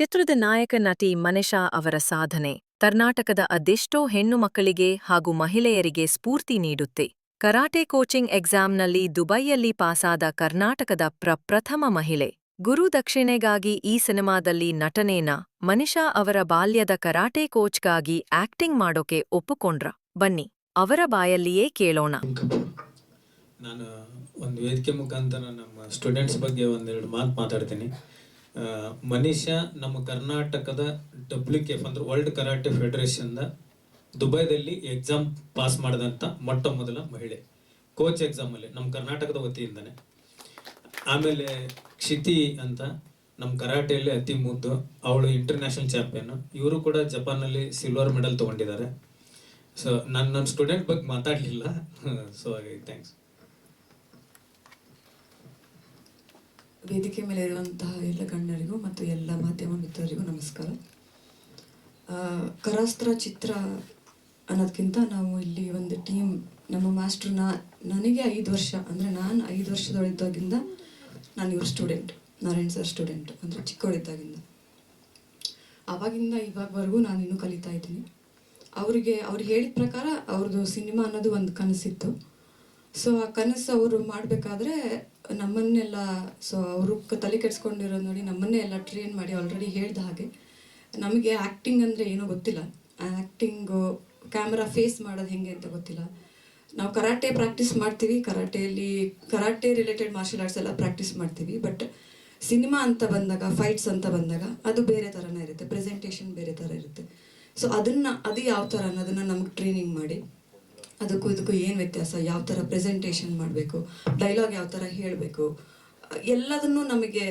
ಚಿತ್ರದ ನಾಯಕ ನಟಿ ಮನಿಷಾ ಅವರ ಸಾಧನೆ ಕರ್ನಾಟಕದ ಅದೆಷ್ಟೋ ಹೆಣ್ಣು ಮಕ್ಕಳಿಗೆ ಹಾಗೂ ಮಹಿಳೆಯರಿಗೆ ಸ್ಫೂರ್ತಿ ನೀಡುತ್ತೆ. ಕರಾಟೆ ಕೋಚಿಂಗ್ ಎಕ್ಸಾಮ್ನಲ್ಲಿ ದುಬೈಯಲ್ಲಿ ಪಾಸಾದ ಕರ್ನಾಟಕದ ಪ್ರಪ್ರಥಮ ಮಹಿಳೆ. ಗುರುದಕ್ಷಿಣೆಗಾಗಿ ಈ ಸಿನಿಮಾದಲ್ಲಿ ನಟನೇನ? ಮನಿಷಾ ಅವರ ಬಾಲ್ಯದ ಕರಾಟೆ ಕೋಚ್ಗಾಗಿ ಆಕ್ಟಿಂಗ್ ಮಾಡೋಕೆ ಒಪ್ಪುಕೊಂಡ್ರ? ಬನ್ನಿ, ಅವರ ಬಾಯಲ್ಲಿಯೇ ಕೇಳೋಣ. ನಾನು ಒಂದು ವೇದಿಕೆ ಮುಖಾಂತರ ನಮ್ಮ ಸ್ಟೂಡೆಂಟ್ಸ್ ಬಗ್ಗೆ ಒಂದೆರಡು ಮಾತು ಮಾತಾಡ್ತೀನಿ. ಮನೀಷಾ ನಮ್ಮ ಕರ್ನಾಟಕದ ಡಬ್ಲ್ಯೂ ಕೆ ಎಫ್ ಅಂದ್ರೆ ವರ್ಲ್ಡ್ ಕರಾಟೆ ಫೆಡರೇಷನ್ದ ದುಬೈದಲ್ಲಿ ಎಕ್ಸಾಮ್ ಪಾಸ್ ಮಾಡಿದಂಥ ಮೊಟ್ಟ ಮೊದಲ ಮಹಿಳೆ ಕೋಚ್ ಎಕ್ಸಾಮಲ್ಲಿ ನಮ್ಮ ಕರ್ನಾಟಕದ ವತಿಯಿಂದನೇ. ಆಮೇಲೆ ಕ್ಷಿತಿ ಅಂತ ನಮ್ಮ ಕರಾಟೆಯಲ್ಲಿ ಅತಿ ಮುದ್ದು, ಅವಳು ಇಂಟರ್ನ್ಯಾಷನಲ್ ಚಾಂಪಿಯನ್ ಇವರು ಕೂಡ ಜಪಾನಲ್ಲಿ ಸಿಲ್ವರ್ ಮೆಡಲ್ ತಗೊಂಡಿದ್ದಾರೆ. ಸೊ ನಾನು ನನ್ನ ಸ್ಟೂಡೆಂಟ್ ಬಗ್ಗೆ ಮಾತಾಡಲಿಲ್ಲ. ಸೊ ಥ್ಯಾಂಕ್ಸ್ ವೇದಿಕೆ ಮೇಲೆ ಇರುವಂತಹ ಎಲ್ಲ ಗಣ್ಯರಿಗೂ ಮತ್ತು ಎಲ್ಲ ಮಾಧ್ಯಮ ಮಿತ್ರರಿಗೂ ನಮಸ್ಕಾರ. ಕರಾಸ್ತ್ರ ಚಿತ್ರ ಅನ್ನೋದಕ್ಕಿಂತ ನಾವು ಇಲ್ಲಿ ಒಂದು ಟೀಮ್, ನಮ್ಮ ಮಾಸ್ಟ್ರನ್ನ ನನಗೆ ಐದು ವರ್ಷ, ಅಂದರೆ ನಾನು ಐದು ವರ್ಷದೊಳಿದ್ದಾಗಿಂದ ನಾನು ಇವ್ರ ಸ್ಟೂಡೆಂಟ್, ನಾರಾಯಣ್ ಸರ್ ಸ್ಟೂಡೆಂಟ್, ಅಂದರೆ ಚಿಕ್ಕವಳಿದ್ದಾಗಿಂದ. ಆವಾಗಿಂದ ಇವಾಗವರೆಗೂ ನಾನು ಇನ್ನೂ ಕಲಿತಾ ಇದ್ದೀನಿ. ಅವರಿಗೆ, ಅವ್ರು ಹೇಳಿದ ಪ್ರಕಾರ ಅವ್ರದ್ದು ಸಿನಿಮಾ ಅನ್ನೋದು ಒಂದು ಕನಸಿತ್ತು. ಸೊ, ಆ ಕನಸು ಅವರು ಮಾಡಬೇಕಾದ್ರೆ ನಮ್ಮನ್ನೆಲ್ಲ ಸೊ ಅವರು ತಲೆ ಕೆಡ್ಸ್ಕೊಂಡಿರೋದು ನೋಡಿ ನಮ್ಮನ್ನೇ ಎಲ್ಲ ಟ್ರೈನ್ ಮಾಡಿ ಆಲ್ರೆಡಿ ಹೇಳ್ದ ಹಾಗೆ. ನಮಗೆ ಆ್ಯಕ್ಟಿಂಗ್ ಅಂದರೆ ಏನೋ ಗೊತ್ತಿಲ್ಲ. ಆ್ಯಕ್ಟಿಂಗು ಕ್ಯಾಮ್ರಾ ಫೇಸ್ ಮಾಡೋದು ಹೆಂಗೆ ಅಂತ ಗೊತ್ತಿಲ್ಲ. ನಾವು ಕರಾಟೆ ಪ್ರಾಕ್ಟೀಸ್ ಮಾಡ್ತೀವಿ. ಕರಾಟೆಯಲ್ಲಿ, ಕರಾಟೆ ರಿಲೇಟೆಡ್ ಮಾರ್ಷಲ್ ಆರ್ಟ್ಸ್ ಎಲ್ಲ ಪ್ರಾಕ್ಟೀಸ್ ಮಾಡ್ತೀವಿ. ಬಟ್ ಸಿನಿಮಾ ಅಂತ ಬಂದಾಗ ಫೈಟ್ಸ್ ಅಂತ ಬಂದಾಗ ಅದು ಬೇರೆ ಥರನೇ ಇರುತ್ತೆ. ಪ್ರೆಸೆಂಟೇಷನ್ ಬೇರೆ ಥರ ಇರುತ್ತೆ. ಸೊ ಅದನ್ನು, ಅದು ಯಾವ ಥರ ಅನ್ನೋದನ್ನು ನಮ್ಗೆ ಟ್ರೈನಿಂಗ್ ಮಾಡಿ. ಅದಕ್ಕೂ ಇದಕ್ಕೂ ಏನು ವ್ಯತ್ಯಾಸ? ಯಾವ ಥರ ಪ್ರೆಸೆಂಟೇಷನ್ ಮಾಡಬೇಕು? ಡೈಲಾಗ್ ಯಾವ ಥರ ಹೇಳಬೇಕು? ಎಲ್ಲದನ್ನೂ ನಮಗೆ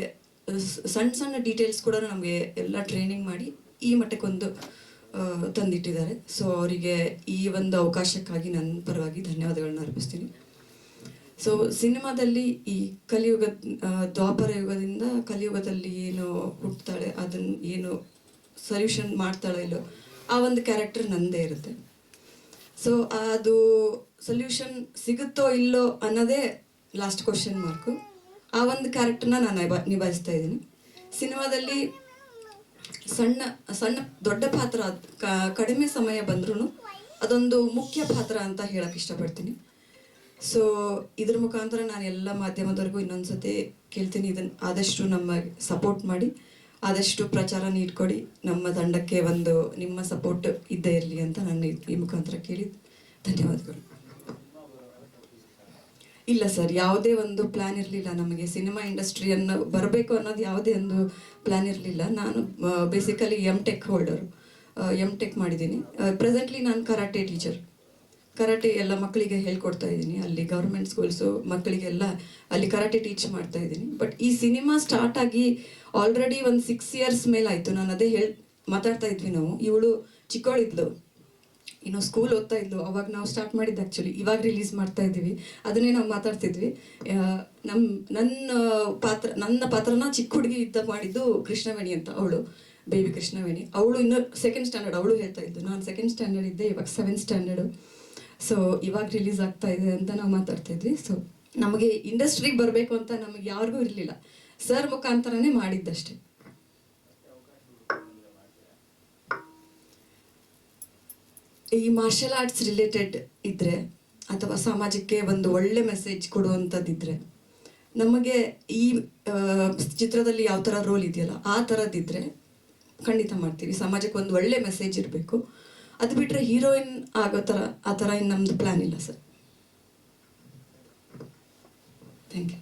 ಸಣ್ಣ ಸಣ್ಣ ಡೀಟೇಲ್ಸ್ ಕೂಡ ನಮಗೆ ಎಲ್ಲ ಟ್ರೈನಿಂಗ್ ಮಾಡಿ ಈ ಮಟ್ಟಕ್ಕೊಂದು ತಂದಿಟ್ಟಿದ್ದಾರೆ. ಸೊ ಅವರಿಗೆ ಈ ಒಂದು ಅವಕಾಶಕ್ಕಾಗಿ ನನ್ನ ಪರವಾಗಿ ಧನ್ಯವಾದಗಳನ್ನ ಅರ್ಪಿಸ್ತೀನಿ. ಸೊ ಸಿನಿಮಾದಲ್ಲಿ ಈ ಕಲಿಯುಗ ದ್ವಾಪರ ಯುಗದಿಂದ ಕಲಿಯುಗದಲ್ಲಿ ಏನು ಹುಟ್ಟುತ್ತಾಳೆ ಅದನ್ನು ಏನು ಸೊಲ್ಯೂಷನ್ ಮಾಡ್ತಾಳೆ ಇಲ್ಲೋ, ಆ ಒಂದು ಕ್ಯಾರೆಕ್ಟರ್ ನಂದೇ ಇರುತ್ತೆ. ಸೊ ಅದು ಸೊಲ್ಯೂಷನ್ ಸಿಗುತ್ತೋ ಇಲ್ಲೋ ಅನ್ನೋದೇ ಲಾಸ್ಟ್ ಕ್ವಶನ್ ಮಾರ್ಕು ಆ ಒಂದು ಕ್ಯಾರೆಕ್ಟರ್ನ ನಾನು ನಿಭಾ, ನಿಭಾಯಿಸ್ತಾ ಇದ್ದೀನಿ. ಸಿನಿಮಾದಲ್ಲಿ ಸಣ್ಣ ಸಣ್ಣ ದೊಡ್ಡ ಪಾತ್ರ ಕಡಿಮೆ ಸಮಯ ಬಂದ್ರೂ ಅದೊಂದು ಮುಖ್ಯ ಪಾತ್ರ ಅಂತ ಹೇಳಕ್ಕೆ ಇಷ್ಟಪಡ್ತೀನಿ. ಸೊ ಇದ್ರ ಮುಖಾಂತರ ನಾನು ಎಲ್ಲ ಮಾಧ್ಯಮದವರೆಗೂ ಇನ್ನೊಂದ್ಸತಿ ಕೇಳ್ತೀನಿ. ಇದನ್ನು ಆದಷ್ಟು ನಮ್ಮ ಸಪೋರ್ಟ್ ಮಾಡಿ. ಆದಷ್ಟು ಪ್ರಚಾರ ನೀಡ್ಕೊಡಿ. ನಮ್ಮ ತಂಡಕ್ಕೆ ಒಂದು ನಿಮ್ಮ ಸಪೋರ್ಟ್ ಇದ್ದೇ ಇರಲಿ ಅಂತ ನಾನು ಈ- ಮುಖಾಂತರ ಕೇಳಿ ಧನ್ಯವಾದಗಳು. ಇಲ್ಲ ಸರ್, ಯಾವುದೇ ಒಂದು ಪ್ಲಾನ್ ಇರಲಿಲ್ಲ ನಮಗೆ. ಸಿನಿಮಾ ಇಂಡಸ್ಟ್ರಿಯನ್ನು ಬರಬೇಕು ಅನ್ನೋದು ಯಾವುದೇ ಒಂದು ಪ್ಲಾನ್ ಇರಲಿಲ್ಲ. ನಾನು basically M tech holder M tech ಮಾಡಿದ್ದೀನಿ. ಪ್ರೆಸೆಂಟ್ಲಿ ನಾನು ಕರಾಟೆ ಟೀಚರ್ ಕರಾಟೆ ಎಲ್ಲ ಮಕ್ಕಳಿಗೆ ಹೇಳ್ಕೊಡ್ತಾ ಇದ್ದೀನಿ. ಅಲ್ಲಿ ಗೌರ್ಮೆಂಟ್ ಸ್ಕೂಲ್ಸು ಮಕ್ಕಳಿಗೆಲ್ಲ ಅಲ್ಲಿ ಕರಾಟೆ ಟೀಚ್ ಮಾಡ್ತಾ ಇದ್ದೀನಿ. ಬಟ್ ಈ ಸಿನಿಮಾ ಸ್ಟಾರ್ಟ್ ಆಗಿ ಆಲ್ರೆಡಿ ಒಂದು ಸಿಕ್ಸ್ ಇಯರ್ಸ್ ಮೇಲೆ ಆಯಿತು ನಾನು ಅದೇ ಹೇಳ್, ಮಾತಾಡ್ತಾ ಇದ್ವಿ ನಾವು. ಇವಳು ಚಿಕ್ಕವಳಿದ್ಲು ಇನ್ನು ಸ್ಕೂಲ್ ಓದ್ತಾ ಇದ್ಲು. ಅವಾಗ ನಾವು ಸ್ಟಾರ್ಟ್ ಮಾಡಿದ್ದು ಆ್ಯಕ್ಚುಲಿ ಇವಾಗ ರಿಲೀಸ್ ಮಾಡ್ತಾ ಇದ್ದೀವಿ. ಅದನ್ನೇ ನಾವು ಮಾತಾಡ್ತಿದ್ವಿ. ನಮ್ಮ ನನ್ನ ಪಾತ್ರ, ನನ್ನ ಪಾತ್ರನ ಚಿಕ್ಕ ಹುಡುಗಿ ಇದ್ದ ಮಾಡಿದ್ದು ಕೃಷ್ಣವೇಣಿ ಅಂತ ಅವಳು. ಬೇಬಿ ಕೃಷ್ಣವೇಣಿ. ಅವಳು ಇನ್ನು ಸೆಕೆಂಡ್ ಸ್ಟ್ಯಾಂಡರ್ಡ್ ಅವಳು ಹೇಳ್ತಾ ಇದ್ದು ನಾನು ಸೆಕೆಂಡ್ ಸ್ಟ್ಯಾಂಡರ್ಡ್ ಇದ್ದೆ, ಇವಾಗ ಸೆವೆಂತ್ ಸ್ಟ್ಯಾಂಡರ್ಡು ಸೊ ಇವಾಗ ರಿಲೀಸ್ ಆಗ್ತಾ ಇದೆ ಅಂತ ನಾವು ಮಾತಾಡ್ತಾ ಇದ್ವಿ. ಸೊ ನಮಗೆ ಇಂಡಸ್ಟ್ರಿಗೆ ಬರಬೇಕು ಅಂತ ನಮಗೆ ಯಾರಿಗೂ ಇರಲಿಲ್ಲ. ಸರ್ ಮುಖಾಂತರನೇ ಮಾಡಿದ್ದಷ್ಟೇ. ಈ ಮಾರ್ಷಲ್ ಆರ್ಟ್ಸ್ ರಿಲೇಟೆಡ್ ಇದ್ರೆ, ಅಥವಾ ಸಮಾಜಕ್ಕೆ ಒಂದು ಒಳ್ಳೆ ಮೆಸೇಜ್ ಕೊಡುವಂಥದ್ದಿದ್ರೆ, ನಮಗೆ ಈ ಚಿತ್ರದಲ್ಲಿ ಯಾವ ಥರ ರೋಲ್ ಇದೆಯಲ್ಲ, ಆ ಥರದ್ದಿದ್ರೆ ಖಂಡಿತ ಮಾಡ್ತೀವಿ. ಸಮಾಜಕ್ಕೆ ಒಂದು ಒಳ್ಳೆ ಮೆಸೇಜ್ ಇರಬೇಕು. ಅದು ಬಿಟ್ಟರೆ ಹೀರೋಯಿನ್ ಆಗೋ ಥರ ಆ ಥರ ಏನು ನಮ್ಮದು ಪ್ಲ್ಯಾನ್ ಇಲ್ಲ ಸರ್. Thank you